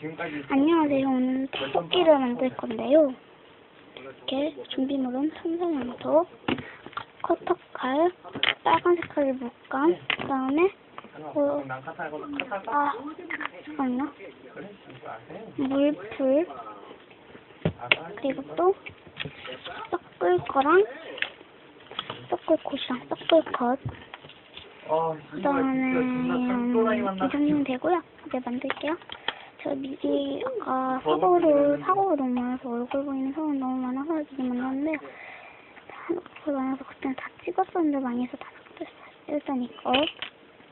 안녕하세요. 오늘 떡볶이를 만들 건데요. 이렇게 준비물은 탄산염소, 커터칼, 빨간 색깔 물감, 그 다음에 어, 아 잠깐만요. 물풀 그리고 또 섞을 거랑 섞을 콧이랑 섞을 것어 그다음에 존나 또라이 만나 이 정도면 되고요. 이제 만들게요. 저 미리 아까 사고를 사고가 너무 많아서 얼굴 보이는 사고가 너무 많아서 지금 만났는데 사고가 많아서 그때는 다 찍었었는데 많이 해서 다 삭제했어요. 일단 이거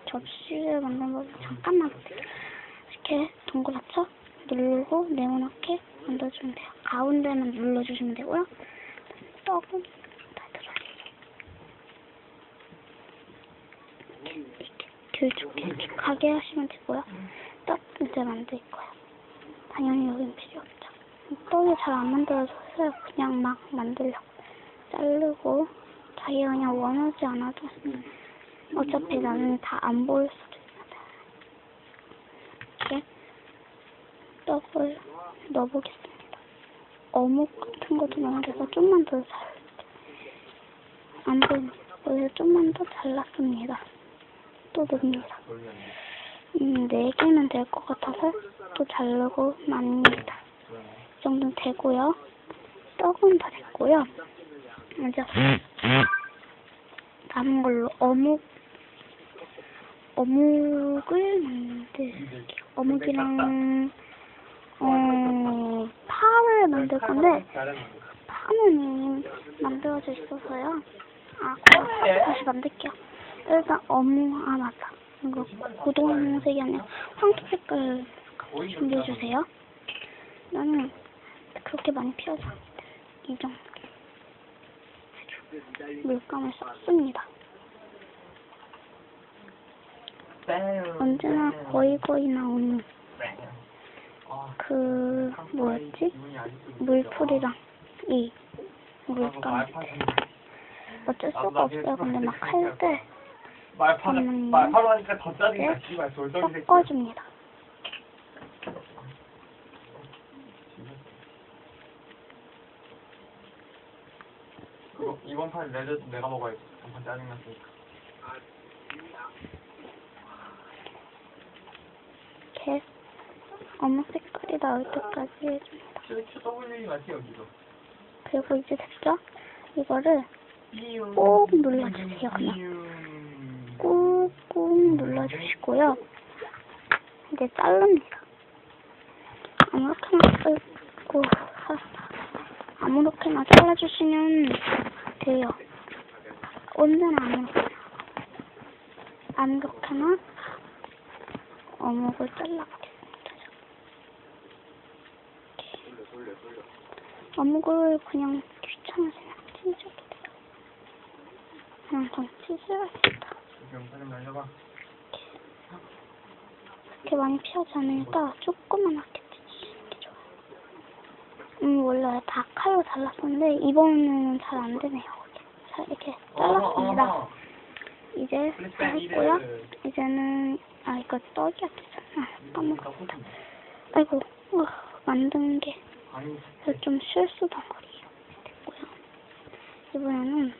접시를 만든 거 잠깐만 이렇게 동그랗죠? 누르고 네모나게 만들어주면 돼요. 가운데만 눌러주시면 되고요. 떡은 다 들어가요. 이렇게 길쭉길쭉하게 하시면 되고요. 떡 이제 만들 거예요. 당연히 여긴 필요 없죠. 떡이 잘 안 만들어져서 그냥 막 만들려고 자르고 자기가 그냥 원하지 않아도 어차피 나는 다 안 보일 수도 있는데 이렇게 떡을 넣어보겠습니다. 어묵 같은 것도 넣어서 좀만 더 잘, 안 보입니다. 그래서 좀만 더 잘랐습니다. 또 넣습니다. 음, 네 개면 될 것 같아서 또 자르고 맙니다. 이 정도는 되고요. 떡은 다 됐고요. 이제 남은 걸로 어묵, 어묵을 만들게요. 어묵이랑, 어, 파를 만들 건데, 파는 만들어져 있어서요. 아, 다시 만들게요. 일단 어묵, 아, 맞아. 이거 고동색이 아니라 황토 색깔 준비해주세요. 나는 그렇게 많이 피하지 않는데, 이 정도. 물감을 썼습니다. 언제나 거의 거의 나오는 그 뭐였지? 물풀이랑 이 물감 어쩔 수가 없어요. 근데 막 할 때 말파는 음. 말파로 하니까 더 짜증나 네. 씨발 돌덩이 새끼 섞어줍니다. 이거 이번 판 레드 내가 먹어야지 한판 짜증났으니까 이렇게 어묵 색깔이 나올 때까지 해줍니다. QWE 맞지 여기도 그리고 이제 됐죠? 이거를 꼭 눌러주세요. 그냥 음. 꾹꾹 눌러주시고요. 이제 자릅니다. 아무렇게나 아이고 아무렇게나 잘라주시면 돼요. 언제나 아무렇게나 아무렇게나 어묵을 잘라보겠습니다. 이렇게. 어묵을 그냥 귀찮으시면 찢어도 돼요. 그냥 좀 찢어야겠다. 영상 좀 날려봐 그렇게 많이 피하지 않으니까 조그만하게 찢으시는 게 좋아요. 음, 원래 다 칼로 잘랐었는데, 이번에는 잘 안 되네요. 자, 이렇게 잘랐습니다. 이제 잘랐고요. 이제는, 아, 이거 떡이었잖아. 까먹었다. 아이고, 어, 만든 게 아니 좀 실수덩어리 됐고요. 이번에는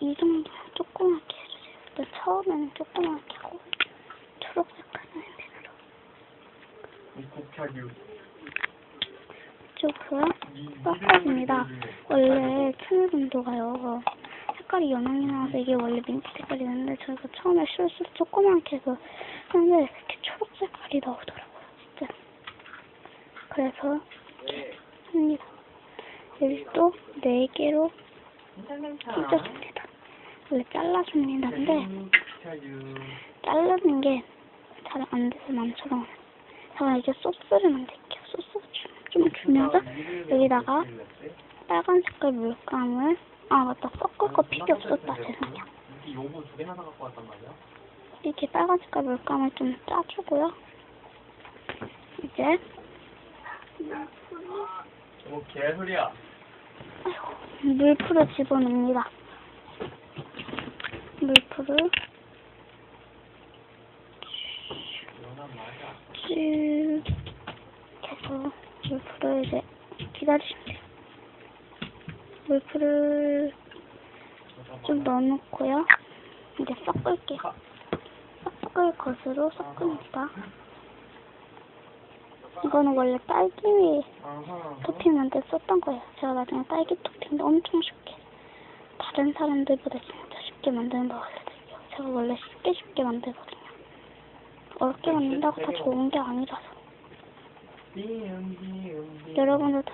이 정도 조그맣게. 일단 처음에는 조그맣게 하고, 초록색깔 펜으로. 이 곡차기 쪽으로 섞어줍니다. 원래 튜브분도가요 색깔이 연하게 나와서 이게 원래 민트 색깔이었는데 저희가 처음에 실수로 조그맣게 해서 하는데 이렇게 초록 색깔이 나오더라고요. 진짜. 그래서 합니다. 여기 또네 개로 찢어줍니다. 원래 잘라줍니다. 근데 자르는 게 잘 안 돼서 남처럼 제가 이제 소스를 만들게요. 소스 좀, 좀 주면서 여기다가 빨간 색깔 물감을 아 맞다 섞을 거 필요 없었다 죄송해요. 이렇게 빨간 색깔 물감을 좀 짜주고요. 이제 뭐 개소리야 아이고, 물풀을 집어넣습니다. 물풀을 쭉 그래서 이제 기다리시면 돼요. 물풀을 좀 넣어놓고요. 이제 섞을게요. 섞을 것으로 섞습니다. 이거는 원래 딸기 아하. 토핑 만들 때 썼던 거예요. 제가 나중에 딸기 토핑도 엄청 쉽게 다른 사람들보다 쉽게 만드는 거 알려드릴게요. 제가 원래 쉽게 쉽게 만들거든요. 어렵게 만든다고 다 좋은 게 아니라서. 여러분들 다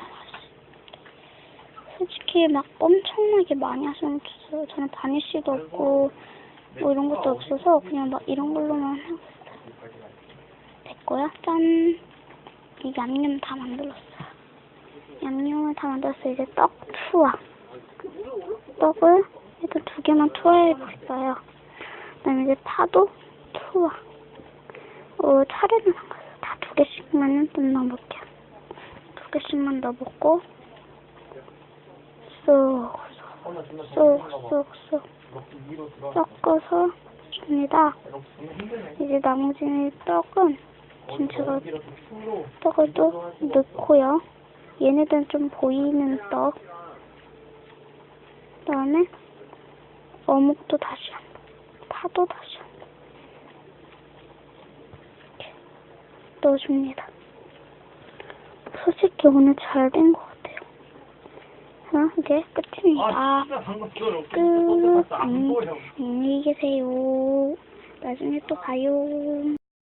솔직히 막 엄청나게 많이 하시면 좋겠어요. 저는 바니쉬도 없고 뭐 이런 것도 없어서 그냥 막 이런 걸로만 하고 있어요. 됐고요. 짠. 이 양념 다 만들었어요. 양념을 다 만들었어요. 이제 떡 투하. 떡을 일단 두 개만 투하해보겠어요. 그 다음에 이제 파도 투하. 어, 차례는 상관없어요. 다두 개씩만 좀 넣어볼게요. 두 개씩만 넣어보고, 쏙, 쏙. 쏙, 쏙. 섞어서 줍니다. 이제 나머지 떡은 풀로. 떡을 또 넣고요. 얘네들은 좀 보이는 떡. 그 다음에 어묵도 다시 한 번. 파도 다시 한 번. 이렇게 넣어줍니다. 솔직히 오늘 잘 된 것 같아요. 자, 이제 끝입니다. 아, 끝. 보여. 안녕히 계세요. 나중에 또 봐요.